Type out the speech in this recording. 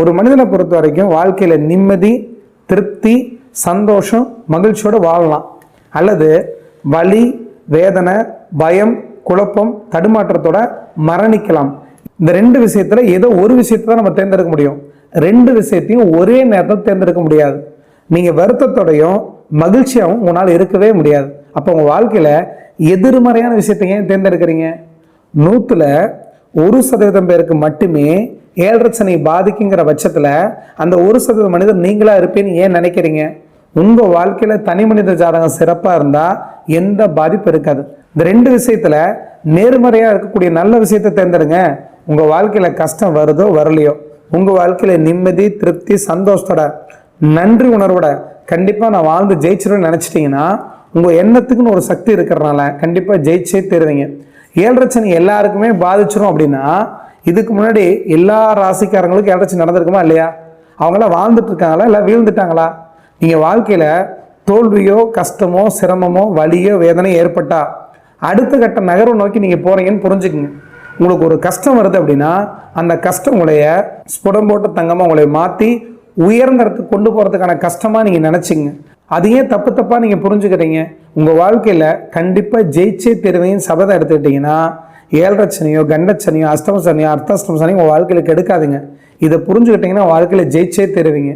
ஒரு மனிதனை பொறுத்த வரைக்கும் வாழ்க்கையில் நிம்மதி திருப்தி சந்தோஷம் மகிழ்ச்சியோடு வாழலாம். அல்லது வலி வேதனை பயம் குழப்பம் தடுமாற்றத்தோட மரணிக்கலாம். இந்த ரெண்டு விஷயத்தில் ஏதோ ஒரு விஷயத்தை தான் நம்ம தேர்ந்தெடுக்க முடியும். ரெண்டு விஷயத்தையும் ஒரே நேரத்தில் தேர்ந்தெடுக்க முடியாது. நீங்கள் வருத்தத்தோடையும் மகிழ்ச்சியாகவும் உங்களால் இருக்கவே முடியாது. அப்போ உங்கள் வாழ்க்கையில் எதிர்மறையான விஷயத்தை ஏன் தேர்ந்தெடுக்கிறீங்க? நூற்றில் ஒரு சதவீதம் பேருக்கு மட்டுமே ஏழரை சனி பாதிக்குங்கிற பட்சத்தில் அந்த ஒரு சதவீத மனிதர் நீங்களாக இருப்பேன்னு ஏன் நினைக்கிறீங்க? உங்கள் வாழ்க்கையில் தனி மனித ஜாதகம் சிறப்பாக இருந்தால் எந்த பாதிப்பு இருக்காது. இந்த ரெண்டு விஷயத்தில் நேர்மறையாக இருக்கக்கூடிய நல்ல விஷயத்தை தேர்ந்தெடுங்க. உங்கள் வாழ்க்கையில் கஷ்டம் வருதோ வரலையோ. உங்கள் வாழ்க்கையில் நிம்மதி திருப்தி சந்தோஷத்தோட நன்றி உணர்வோட கண்டிப்பாக நான் வாழ்ந்து ஜெயிச்சிருவேன்னு நினைச்சிட்டீங்கன்னா உங்கள் எண்ணத்துக்குன்னு ஒரு சக்தி இருக்கிறனால கண்டிப்பாக ஜெயிச்சே தருவீங்க. ஏழரை சனி எல்லாருக்குமே பாதிச்சிரும் அப்படின்னா இதுக்கு முன்னாடி எல்லா ராசிக்காரங்களுக்கும் ஏழரை நடந்திருக்குமா இல்லையா? அவங்களாம் வாழ்ந்துட்டு இருக்காங்களா இல்லை வீழ்ந்துட்டாங்களா? நீங்கள் வாழ்க்கையில் தோல்வியோ கஷ்டமோ சிரமமோ வலியோ வேதனையோ ஏற்பட்டா அடுத்த கட்ட நகர்வு நோக்கி நீங்கள் போகிறீங்கன்னு புரிஞ்சுக்குங்க. உங்களுக்கு ஒரு கஷ்டம் வருது அப்படின்னா அந்த கஷ்டம் உங்களைய ஸ்புடம் போட்டு தங்கமாக உங்களை மாற்றி உயர்ந்த இடத்துக்கு கொண்டு போகிறதுக்கான கஷ்டமாக நீங்கள் நினச்சிங்க. அதையே தப்பு தப்பாக நீங்கள் புரிஞ்சுக்கிறீங்க? உங்கள் வாழ்க்கையில் கண்டிப்பாக ஜெயிச்சே தெருவையும் சபதம் எடுத்துக்கிட்டிங்கன்னா ஏழரை சனியோ கண்டச்சனியோ அஷ்டம சனியோ அர்த்தாஷ்டம சனியோ உங்க கெடுக்காதுங்க. இதை புரிஞ்சுக்கிட்டீங்கன்னா வாழ்க்கையில் ஜெயிச்சே தருவீங்க.